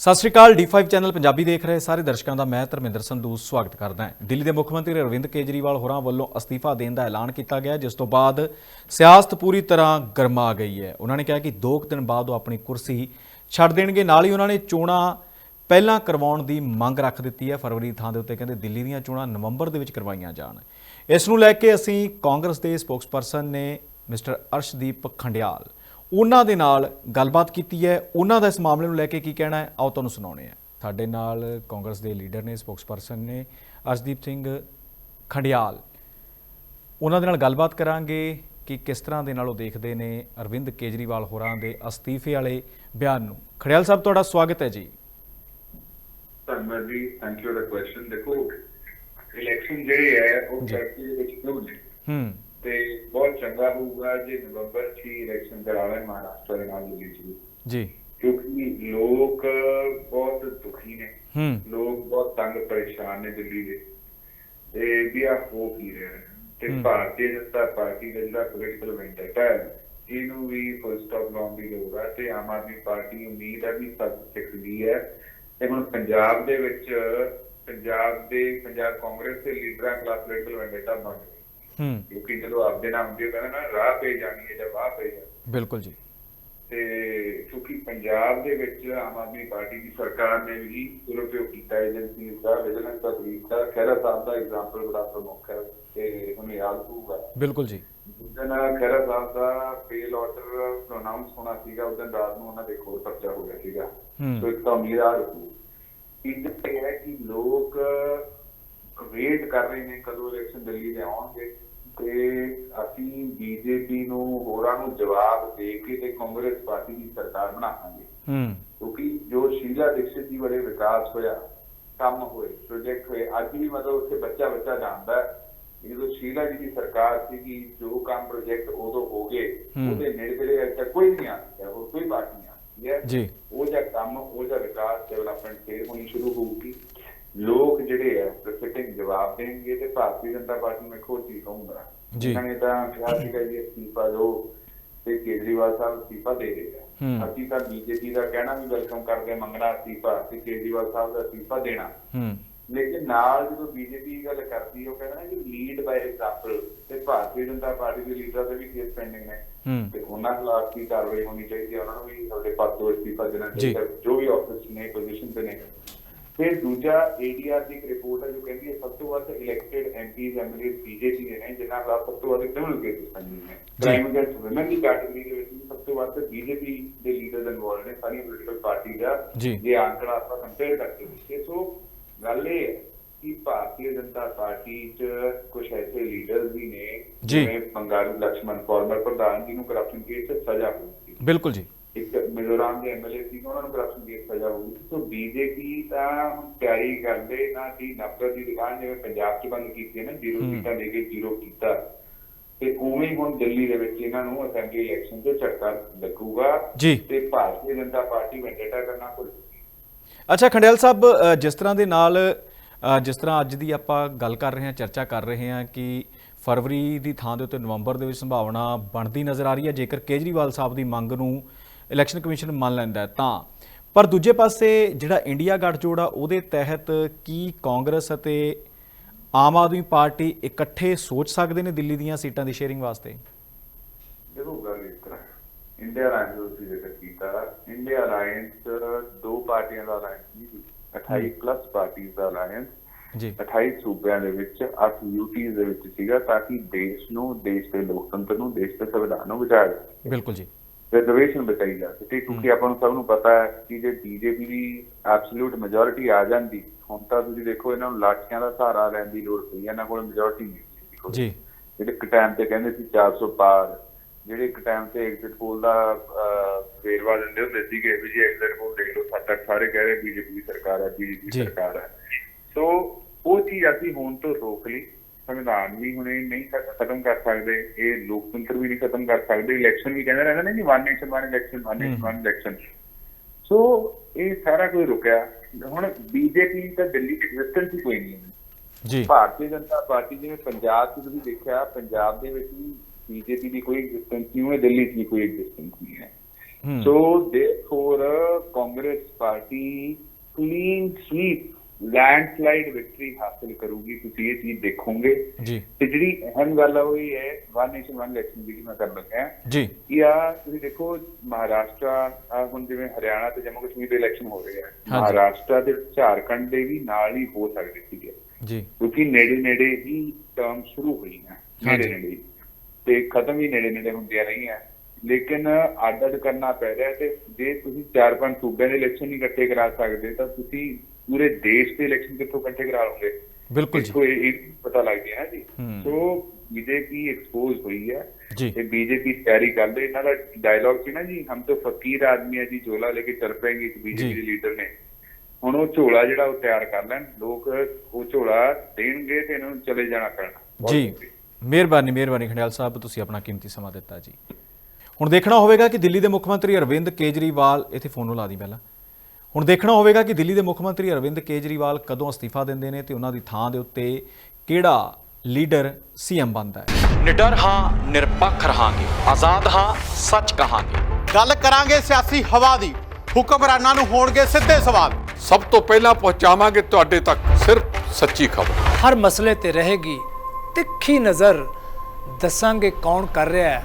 ਸਤਿ ਸ਼੍ਰੀ ਅਕਾਲ D5 channel Punjabi ਦੇਖ ਰਹੇ ਸਾਰੇ ਦਰਸ਼ਕਾਂ ਦਾ ਮੈਂ ਧਰਮਿੰਦਰ ਸੰਧੂ ਸਵਾਗਤ ਕਰਦਾ ਹਾਂ। ਦਿੱਲੀ ਦੇ ਮੁੱਖ ਮੰਤਰੀ ਅਰਵਿੰਦ ਕੇਜਰੀਵਾਲ ਹੋਰਾਂ ਵੱਲੋਂ ਅਸਤੀਫਾ ਦੇਣ ਦਾ ਐਲਾਨ ਕੀਤਾ ਗਿਆ, ਜਿਸ ਤੋਂ ਬਾਅਦ ਸਿਆਸਤ ਪੂਰੀ ਤਰ੍ਹਾਂ ਗਰਮਾ ਗਈ ਹੈ। ਉਹਨਾਂ ਨੇ ਕਿਹਾ ਕਿ 2 ਦਿਨ ਬਾਅਦ ਉਹ ਆਪਣੀ ਕੁਰਸੀ ਛੱਡ ਦੇਣਗੇ। ਨਾਲ ਹੀ ਉਹਨਾਂ ਨੇ ਚੋਣਾਂ ਪਹਿਲਾਂ ਕਰਵਾਉਣ ਦੀ ਮੰਗ ਰੱਖ ਦਿੱਤੀ ਹੈ। ਫਰਵਰੀ ਥਾਂ ਦੇ ਉੱਤੇ ਕਹਿੰਦੇ ਦਿੱਲੀ ਦੀਆਂ ਚੋਣਾਂ ਨਵੰਬਰ ਦੇ ਵਿੱਚ ਕਰਵਾਈਆਂ ਜਾਣ। ਇਸ ਨੂੰ ਲੈ ਕੇ ਅਸੀਂ ਕਾਂਗਰਸ ਦੇ ਸਪੋਕਸਪਰਸਨ ਨੇ ਮਿਸਟਰ ਅਰਸ਼ਦੀਪ ਖੰਡਿਆਲ ਉਹਨਾਂ ਦੇ ਨਾਲ ਗੱਲਬਾਤ ਕੀਤੀ ਹੈ। ਉਹਨਾਂ ਦਾ ਇਸ ਮਾਮਲੇ ਨੂੰ ਲੈ ਕੇ ਕੀ ਕਹਿਣਾ ਹੈ? ਆਓ ਤੁਹਾਨੂੰ ਸੁਣਾਉਂਦੇ ਹਾਂ। ਸਾਡੇ ਨਾਲ ਕਾਂਗਰਸ ਦੇ ਲੀਡਰ ਨੇ ਸਪੋਕਸਪਰਸਨ ਨੇ ਅਰਸ਼ਦੀਪ ਸਿੰਘ ਖੰਡਿਆਲ। ਉਹਨਾਂ ਦੇ ਨਾਲ ਗੱਲਬਾਤ ਕਰਾਂਗੇ ਕਿ ਕਿਸ ਤਰ੍ਹਾਂ ਦੇ ਨਾਲ ਉਹ ਦੇਖਦੇ ਨੇ ਅਰਵਿੰਦ ਕੇਜਰੀਵਾਲ ਹੋਰਾਂ ਦੇ ਅਸਤੀਫੇ ਵਾਲੇ ਬਿਆਨ ਨੂੰ। ਖੜਿਆਲ ਸਾਹਿਬ ਤੁਹਾਡਾ ਸਵਾਗਤ ਹੈ ਜੀ। ਧੰਨਵਾਦ ਜੀ। ਥੈਂਕ ਯੂ ਦਾ ਕੁਐਸਚਨ ਦੇਖੋ ਇਲੈਕਸ਼ਨ ਜਿਹੜੇ ਹੈ ਉਹ। ਫੈਕਟਰੀ ਦੇ ਵਿੱਚ ਕਿਉਂ ਨੇ? ਹੂੰ। ਤੇ ਬਹੁਤ ਚੰਗਾ ਹੋਊਗਾ ਜੇ ਨਵੰਬਰ 'ਚ ਹੀ ਇਲੈਕਸ਼ਨ ਕਰਾਵੇ ਮਹਾਰਾਸ਼ਟਰ ਦੇ ਨਾਲ 'ਚ ਵੀ। ਜੀ ਕਿਉਂਕਿ ਲੋਕ ਬਹੁਤ ਦੁਖੀ ਨੇ ਲੋਕ ਬਹੁਤ ਤੰਗ ਪਰੇਸ਼ਾਨ ਨੇ ਦਿੱਲੀ ਦੇ ਤੇ ਵੀ ਆ ਹੋ ਕੀ ਰਿਹਾ ਹੈ। ਤੇ। ਭਾਰਤੀ ਜਨਤਾ ਪਾਰਟੀ ਦਾ ਜਿਹੜਾ ਪੋਲੀਟੀਕਲ ਵੈਂਡੇਟਾ ਹੈ ਇਹਨੂੰ ਵੀ ਫੁੱਲ ਸਟਾਪ ਲਾਉਣ ਦੀ ਲੋੜ ਹੈ ਤੇ ਆਮ ਆਦਮੀ ਪਾਰਟੀ ਉਮੀਦ ਹੈ ਵੀ ਸਭ ਸਿੱਖਦੀ ਹੈ ਤੇ ਹੁਣ ਪੰਜਾਬ ਦੇ ਵਿੱਚ ਪੰਜਾਬ ਦੇ ਪੰਜਾਬ ਕਾਂਗਰਸ ਦੇ ਲੀਡਰਾਂ ਖਿਲਾਫ ਪੋਲੀਟੀਕਲ ਵੈਂਡੇਟਾ ਬਣ ਗਿਆ ਹੂੰ ਕਿਉਂਕਿ ਜਦੋਂ ਆਪਦੇ ਨਾਮ ਦੇ ਕਹਿੰਦੇ ਨਾ ਰਾਹ ਪੈ ਜਾਣੀ ਹੈ ਜਾਂ ਵਾਹ ਪੈ ਜਾਣੀ ਬਿਲਕੁਲ ਜੀ। ਤੇ ਕਿਉਂਕਿ ਪੰਜਾਬ ਦੇ ਵਿੱਚ ਆਮ ਆਦਮੀ ਪਾਰਟੀ ਦੀ ਸਰਕਾਰ ਨੇ ਵੀ ਦੁਰਉਪਯੋਗ ਕੀਤਾ ਏਜੰਸੀਜ਼ ਦਾ ਵਿਜੀਲੈਂਸ ਦਾ ਤਰੀਕਾ ਖਹਿਰਾ ਸਾਹਿਬ ਦਾ ਐਗਜ਼ਾਮਪਲ ਬੜਾ ਪ੍ਰਮੁੱਖ ਹੈ ਤੇ ਉਹਨੂੰ ਯਾਦ ਹੋਊਗਾ ਬਿਲਕੁਲ ਜੀ। ਜਿਸ ਦਿਨ ਖਹਿਰਾ ਸਾਹਿਬ ਦਾ ਬੇਲ ਆਰਡਰ ਅਨਾਉਂਸ ਹੋਣਾ ਸੀਗਾ ਉਸ ਦਿਨ ਰਾਤ ਨੂੰ ਉਹਨਾਂ ਦੇ ਕੋਲ ਪਰਚਾ ਹੋ ਗਿਆ ਸੀਗਾ। ਸੋ ਇੱਕ ਤਾਂ ਉਮੀਦ ਆ ਰਹੀ ਇਹ ਹੈ ਕਿ ਲੋਕ ਵੇਟ ਕਰ ਰਹੇ ਨੇ ਕਦੋਂ ਇਲੈਕਸ਼ਨ ਦਿੱਲੀ ਦੇ ਆਉਣਗੇ। ਤੇ ਅਸੀਂ ਬੀਜੇਪੀ ਨੂੰ ਹੋਰਾਂ ਨੂੰ ਜਵਾਬ ਦੇ ਕੇ ਤੇ ਕਾਂਗਰਸ ਪਾਰਟੀ ਦੀ ਸਰਕਾਰ ਬਣਾਵਾਂਗੇ। ਹੂੰ। ਕਿਉਂਕਿ ਜੋ ਸ਼ੀਲਾ ਦੀਕਸ਼ਿਤ ਜੀ ਬੜੇ ਵਿਕਾਸ ਹੋਇਆ ਕੰਮ ਹੋਏ ਪ੍ਰੋਜੈਕਟ ਹੋਏ ਅੱਜ ਵੀ ਮਤਲਬ ਉੱਥੇ ਬੱਚਾ ਬੱਚਾ ਕਿ ਜਦੋਂ ਸ਼ੀਲਾ ਜੀ ਦੀ ਸਰਕਾਰ ਸੀਗੀ ਜੋ ਕੰਮ ਪ੍ਰੋਜੈਕਟ ਉਦੋਂ ਹੋ ਗਏ। ਉਹਦੇ ਨੇੜੇ ਤੇੜੇ ਅਜੇ ਤੱਕ ਕੋਈ ਨਹੀਂ ਆ ਸਕਿਆ ਹੋਰ ਕੋਈ ਪਾਰਟੀ ਨਹੀਂ ਆ ਸਕੀ ਹੈ। ਜੀ। ਉਹ ਜਿਹਾ ਕੰਮ ਉਹ ਜਿਹਾ ਵਿਕਾਸ ਡਿਵੈਲਪਮੈਂਟ ਫੇਰ ਹੋਣੀ ਸ਼ੁਰੂ ਹੋਊਗੀ। ਲੋਕ ਜਿਹੜੇ ਆ ਫਿਟਿੰਗ ਜਵਾਬ ਦੇਣਗੇ ਤੇ ਭਾਰਤੀ ਜਨਤਾ ਪਾਰਟੀ ਨੂੰ ਇੱਕ ਹੋਰ ਚੀਜ਼ ਕਹੂੰਗਾ। ਜੀ। ਇਹਨਾਂ ਨੇ ਤਾਂ ਕਿਹਾ ਸੀਗਾ ਜੀ ਅਸਤੀਫਾ ਜੋ ਤੇ ਕੇਜਰੀਵਾਲ ਸਾਹਿਬ ਅਸਤੀਫਾ ਦੇ ਹੂੰ। ਅਸੀਂ ਤਾਂ ਬੀਜੇਪੀ ਦਾ ਕਹਿਣਾ ਵੀ ਵੈਲਕਮ ਕਰਦੇ ਹਾਂ, ਮੰਗਣਾ ਅਸਤੀਫਾ ਤੇ ਕੇਜਰੀਵਾਲ ਸਾਹਿਬ ਦਾ ਅਸਤੀਫਾ ਦੇਣਾ। ਹੂੰ। ਲੇਕਿਨ ਨਾਲ ਜਦੋਂ ਬੀਜੇਪੀ ਗੱਲ ਕਰਦੀ ਹੈ, ਉਹ ਕਹਿੰਦਾ ਕਿ ਲੀਡ ਬਾਈ ਐਗਜ਼ਾਮਪਲ ਤੇ ਭਾਰਤੀ ਜਨਤਾ ਪਾਰਟੀ ਦੇ ਲੀਡਰਾਂ ਦੇ ਵੀ ਕੇਸ ਪੈਂਡਿੰਗ ਨੇ। ਹੂੰ। ਤੇ ਉਹਨਾਂ ਖਿਲਾਫ ਕੀ ਕਾਰਵਾਈ ਹੋਣੀ ਚਾਹੀਦੀ ਹੈ ਉਹਨਾਂ ਨੂੰ ਵੀ ਸਾਡੇ ਤੋਂ ਅਸਤੀਫਾ ਦੇਣਾ। ਚਾਹੀਦਾ। ਜੋ ਵੀ ਆਫਿਸ ਨੇ ਪੋਜੀਸ਼ਨ ਤੇ ਨੇ। ਫਿਰ ਦੂਜਾ ਏਡੀਆਰ ਦੀ ਰਿਪੋਰਟ ਹੈ ਜੋ ਕਹਿੰਦੀ ਹੈ ਸਭ ਤੋਂ ਵੱਧ ਇਲੈਕਟਿਡ ਐਮਪੀਜ਼ ਐਮਐਲਏ ਬੀਜੇਪੀ ਦੇ ਨੇ ਜਿਨ੍ਹਾਂ ਖਿਲਾਫ ਸਭ ਤੋਂ ਵੱਧ ਕ੍ਰਿਮੀਨਲ ਕੇਸਿਸ ਪੈਂਡਿੰਗ ਨੇ। ਕ੍ਰਾਈਮ ਅਗੇਂਸਟ ਔਮਨ ਦੀ ਕੈਟਾਗਰੀ ਦੇ ਵਿੱਚ ਸਭ ਤੋਂ ਵੱਧ ਬੀਜੇਪੀ ਦੇ ਲੀਡਰਸ ਇਨਵੋਲਡ ਨੇ ਸਾਰੀ ਪੋਲੀਟੀਕਲ ਪਾਰਟੀ ਦਾ। ਜੀ। ਆંકੜਾ ਆਪਾਂ ਕੰਪੇਅਰ ਕਰਕੇ ਦੇਖੀਏ ਸੋ ਗੱਲ ਇਹ ਹੈ ਕਿ ਭਾਰਤੀ ਜਨਤਾ ਪਾਰਟੀ 'ਚ ਕੁਝ ਐਸੇ ਲੀਡਰਸ ਵੀ ਨੇ। ਜਿਵੇਂ ਬੰਗਾਰੂ ਲਕਸ਼ਮਣ ਫਾਰਮਰ ਪ੍ਰਧਾਨ ਜੀ ਨੂੰ ਕਰਪਸ਼ਨ ਕੇਸ 'ਚ ਸਜ਼ਾ ਹੋਈ ਬਿਲਕੁਲ ਜੀ। ਇੱਕ ਮਿਜ਼ੋਰਾਮ ਦੇ ਐਮਐਲਏ ਸੀ ਉਹਨਾਂ ਨੂੰ ਕਰਪਸ਼ਨ ਕੇਸ ਸਜ਼ਾ ਹੋ ਗਈ ਸੀ। ਬੀਜੇਪੀ ਤਾਂ ਤਿਆਰੀ ਕਰਦੇ ਨਾ ਦੀ ਨਫ਼ਰਤ ਦੀ ਦੁਕਾਨ ਜਿਵੇਂ ਪੰਜਾਬ 'ਚ ਬੰਦ ਕੀਤੀ ਨਾ ਜ਼ੀਰੋ। ਸੀਟਾਂ ਦੇ ਕੇ ਜ਼ੀਰੋ ਕੀਤਾ। ਤੇ ਉਵੇਂ ਹੁਣ ਦਿੱਲੀ ਦੇ ਵਿੱਚ ਇਹਨਾਂ ਨੂੰ ਅਸੈਂਬਲੀ ਇਲੈਕਸ਼ਨ 'ਚ ਝਟਕਾ ਲੱਗੂਗਾ। ਤੇ ਭਾਰਤੀ ਜਨਤਾ ਪਾਰਟੀ ਵੈਂਡੇਟਾ ਕਰਨਾ ਭੁੱਲ ਅੱਛਾ ਖੰਡਿਆਲ ਸਾਹਿਬ ਜਿਸ ਤਰ੍ਹਾਂ ਦੇ ਨਾਲ ਜਿਸ ਤਰ੍ਹਾਂ ਅੱਜ ਦੀ ਆਪਾਂ ਗੱਲ ਕਰ ਰਹੇ ਹਾਂ ਚਰਚਾ ਕਰ ਰਹੇ ਹਾਂ ਕਿ ਫਰਵਰੀ ਦੀ ਥਾਂ ਦੇ ਉੱਤੇ ਨਵੰਬਰ ਦੇ ਵਿੱਚ ਸੰਭਾਵਨਾ ਬਣਦੀ ਨਜ਼ਰ ਆ ਰਹੀ ਹੈ। ਜੇਕਰ ਕੇਜਰੀਵਾਲ ਸਾਹਿਬ ਦੀ ਮੰਗ ਨੂੰ ਇਲੈਕਸ਼ਨ ਕਮਿਸ਼ਨ ਮੰਨ ਲੈਂਦਾ ਤਾਂ। ਪਰ ਦੂਜੇ ਪਾਸੇ ਜਿਹੜਾ ਇੰਡੀਆ ਗੱਠਜੋੜ ਆ ਉਹਦੇ ਤਹਿਤ ਕੀ ਕਾਂਗਰਸ ਅਤੇ ਆਮ ਆਦਮੀ ਪਾਰਟੀ ਇਕੱਠੇ ਸੋਚ ਸਕਦੇ ਨੇ ਦਿੱਲੀ ਦੀਆਂ ਸੀਟਾਂ ਦੀ ਸ਼ੇਅਰਿੰਗ ਵਾਸਤੇ? ਦੇਖੋ ਗੱਲ ਇਸ ਤਰ੍ਹਾਂ ਇੰਡੀਆ ਅਲਾਈਅੰਸ ਨੂੰ ਤੁਸੀਂ ਜ਼ਿਕਰ ਕੀਤਾ। ਇੰਡੀਆ ਅਲਾਈਅੰਸ ਦੋ ਪਾਰਟੀਆਂ ਦਾ ਅਲਾਈਅੰਸ ਨਹੀਂ 28 ਪਲੱਸ ਪਾਰਟੀਆਂ ਦਾ ਅਲਾਈਅੰਸ ਜੀ। 28 ਸੂਬਿਆਂ ਦੇ ਵਿੱਚ 8 ਯੂਟੀਜ਼ ਦੇ ਵਿੱਚ ਸੀਗਾ ਤਾਂ ਕਿ ਦੇਸ਼ ਨੂੰ ਦੇਸ਼ ਦੇ ਲੋਕਤੰਤਰ ਨੂੰ ਦੇਸ਼ ਦੇ ਸੰਵਿਧਾਨ ਨੂੰ ਬਚਾਇਆ ਜਾ ਸਕੇ ਬਿਲਕੁਲ ਜੀ। ਰਿਜ਼ਰਵੇਸ਼ਨ ਬਚਾਈ ਜਾ ਸਕੇ ਕਿਉਂਕਿ ਆਪਾਂ ਨੂੰ ਸਭ ਨੂੰ ਪਤਾ ਹੈ ਕਿ ਜੇ ਬੀਜੇਪੀ ਦੀ ਐਬਸੋਲੂਟ ਮੈਜੋਰਿਟੀ ਆ ਜਾਂਦੀ ਹੁਣ ਤਾਂ ਤੁਸੀਂ ਦੇਖੋ ਇਹਨਾਂ ਨੂੰ ਲਾਠੀਆਂ ਦਾ ਸਹਾਰਾ ਲੈਣ ਦੀ ਲੋੜ ਪਈ ਇਹਨਾਂ ਕੋਲ ਮੈਜੋਰਿਟੀ ਨਹੀਂ ਸੀ। ਜੀ ਜਿਹੜੇ ਇੱਕ ਟਾਈਮ ਤੇ ਕਹਿੰਦੇ ਸੀ 400 ਪਾਰ ਜਿਹੜੇ ਇੱਕ ਟਾਈਮ ਤੇ ਐਗਜ਼ਿਟ ਪੋਲ ਦਾ ਵੇਰਵਾ ਦਿੰਦੇ ਹੁੰਦੇ ਸੀਗੇ ਵੀ ਜੀ ਐਗਜ਼ਿਟ ਪੋਲ ਦੇਖ ਲਓ ਸੱਤ ਅੱਠ ਸਾਰੇ ਕਹਿ ਰਹੇ ਬੀਜੇਪੀ ਦੀ ਸਰਕਾਰ ਹੈ ਬੀਜੇਪੀ ਜੀ। ਸਰਕਾਰ ਹੈ ਸੋ ਉਹ ਚੀਜ਼ ਅਸੀਂ ਹੁਣ ਤੋਂ ਰੋਕ ਲਈ ਸੰਵਿਧਾਨ ਵੀ ਹੁਣ ਇਹ ਨਹੀਂ ਖਤਮ ਕਰ ਸਕਦੇ ਇਹ ਲੋਕਤੰਤਰ ਵੀ ਨਹੀਂ ਖਤਮ ਕਰ ਸਕਦੇ ਇਲੈਕਸ਼ਨ ਵੀ ਕਹਿੰਦੇ ਰਹਿੰਦੇ ਨੇ ਜੀ one nation one election one nation one election so ਇਹ ਸਾਰਾ ਕੁਝ ਰੁਕਿਆ। ਹੁਣ ਬੀਜੇਪੀ ਤਾਂ ਦਿੱਲੀ ਚ ਐਗਜ਼ਿਸਟੈਂਸ ਹੀ ਕੋਈ ਨਹੀਂ ਜੀ। ਭਾਰਤੀ ਜਨਤਾ ਪਾਰਟੀ ਜਿਵੇਂ ਪੰਜਾਬ 'ਚ ਤੁਸੀਂ ਦੇਖਿਆ ਪੰਜਾਬ ਦੇ ਵਿੱਚ ਵੀ ਬੀਜੇਪੀ ਦੀ ਕੋਈ ਐਗਜ਼ਿਸਟੈਂਸ ਨਹੀਂ ਹੈ ਦਿੱਲੀ 'ਚ ਵੀ ਕੋਈ ਐਗਜ਼ਿਸਟੈਂਸ ਨਹੀਂ ਹੈ। So therefore Congress party clean sweep landslide victory ਹਾਸਲ ਕਰੂਗੀ ਤੁਸੀਂ ਇਹ ਚੀਜ਼ ਦੇਖੋਗੇ। ਜੀ। ਤੇ ਜਿਹੜੀ ਅਹਿਮ ਗੱਲ ਆ ਉਹ ਇਹ ਹੈ ਵਨ ਨੇਸ਼ਨ ਵਨ ਇਲੈਕਸ਼ਨ ਦੀ ਮੈਂ ਕਰਨ ਲੱਗਾ ਜੀ। ਕਿ ਆ ਤੁਸੀਂ ਦੇਖੋ ਮਹਾਰਾਸ਼ਟਰ ਹੁਣ ਜਿਵੇਂ ਹਰਿਆਣਾ ਤੇ ਜੰਮੂ ਕਸ਼ਮੀਰ ਦੇ ਇਲੈਕਸ਼ਨ ਹੋ ਰਹੇ ਆ। ਮਹਾਰਾਸ਼ਟਰ ਤੇ ਝਾਰਖੰਡ ਦੇ ਵੀ ਨਾਲ ਹੀ ਹੋ ਸਕਦੇ ਸੀਗੇ। ਜੀ। ਕਿਉਂਕਿ ਨੇੜੇ ਨੇੜੇ ਹੀ ਟਰਮ ਸ਼ੁਰੂ ਨੇੜੇ ਹਾਂਜੀ। ਨੇੜੇ ਹੀ। ਤੇ ਖਤਮ ਵੀ ਨੇੜੇ ਨੇੜੇ ਹੁੰਦੀਆਂ ਰਹੀਆਂ। ਲੇਕਿਨ ਅੱਡ ਅੱਡ ਕਰਨਾ ਪੈ ਰਿਹਾ ਤੇ ਜੇ ਤੁਸੀਂ ਚਾਰ ਪੰਜ ਸੂਬਿਆਂ ਦੇ ਇਲੈਕਸ਼ਨ ਇਕੱਠੇ ਕਰਾ ਸਕਦੇ ਤਾਂ ਤੁਸੀਂ ਪੂਰੇ ਦੇਸ਼ ਦੇ ਇਲੈਕਸ਼ਨ ਕਿੱਥੋਂ ਇਕੱਠੇ ਕਰਾ ਲਓਗੇ? ਬਿਲਕੁਲ ਜੀ। ਕੋਈ ਇਹ ਪਤਾ ਲੱਗ ਗਿਆ ਜੀ। ਸੋ ਬੀਜੇਪੀ ਐਕਸਪੋਜ਼ ਹੋਈ ਹੈ। ਜੀ। ਤੇ ਬੀਜੇਪੀ ਤਿਆਰੀ ਕਰ ਰਹੀ ਇਹਨਾਂ ਦਾ ਡਾਇਲੌਗ ਸੀ ਨਾ ਜੀ ਹਮ ਤਾਂ ਫਕੀਰ ਆਦਮੀ ਹੈ ਜੀ ਝੋਲਾ ਲੈ ਕੇ ਚੱਲ ਪੈਣਗੇ ਇੱਕ ਬੀਜੇਪੀ। ਦੇ ਲੀਡਰ ਨੇ। ਹੁਣ ਉਹ ਝੋਲਾ ਜਿਹੜਾ ਉਹ ਤਿਆਰ ਕਰ ਲੈਣ। ਲੋਕ ਉਹ ਝੋਲਾ ਦੇਣਗੇ ਤੇ ਇਹਨਾਂ ਨੂੰ ਚਲੇ ਜਾਣਾ ਪੈਣਾ। ਜੀ। ਮਿਹਰਬਾਨੀ ਮਿਹਰਬਾਨੀ ਖੰਡਿਆਲ ਸਾਹਿਬ ਤੁਸੀਂ ਆਪਣਾ ਕੀਮਤੀ ਸਮਾਂ ਦਿੱਤਾ ਜੀ। ਹੁਣ ਦੇਖਣਾ ਹੋਵੇਗਾ ਕਿ ਦਿੱਲੀ ਦੇ ਮੁੱਖ ਮੰਤਰੀ ਅਰਵਿੰਦ ਕੇਜਰੀਵਾਲ ਇੱਥੇ ਫੋਨ ਨੂੰ ਲਾ ਦੀ ਪਹਿਲਾਂ। ਹੁਣ ਦੇਖਣਾ ਹੋਵੇਗਾ ਕਿ ਦਿੱਲੀ ਦੇ ਮੁੱਖ ਮੰਤਰੀ ਅਰਵਿੰਦ ਕੇਜਰੀਵਾਲ ਕਦੋਂ ਅਸਤੀਫਾ ਦਿੰਦੇ ਨੇ ਤੇ ਉਹਨਾਂ ਦੀ ਥਾਂ ਦੇ ਉੱਤੇ ਕਿਹੜਾ ਲੀਡਰ ਸੀਐਮ ਬਣਦਾ ਹੈ? ਨਿਡਰ ਹਾਂ ਨਿਰਪੱਖ ਰਹਾਂਗੇ। ਆਜ਼ਾਦ ਹਾਂ ਸੱਚ ਕਹਾਂਗੇ। ਗੱਲ ਕਰਾਂਗੇ ਸਿਆਸੀ ਹਵਾ ਦੀ। ਹੁਕਮਰਾਨਾਂ ਨੂੰ ਹੋਣਗੇ ਸਿੱਧੇ ਸਵਾਲ। ਸਭ ਤੋਂ ਪਹਿਲਾਂ ਪਹੁੰਚਾਵਾਂਗੇ ਤੁਹਾਡੇ ਤੱਕ ਸਿਰਫ ਸੱਚੀ ਖਬਰ। ਹਰ ਮਸਲੇ ਤੇ ਰਹੇਗੀ ਤਿੱਖੀ ਨਜ਼ਰ। ਦੱਸਾਂਗੇ ਕੌਣ ਕਰ ਰਿਹਾ ਹੈ।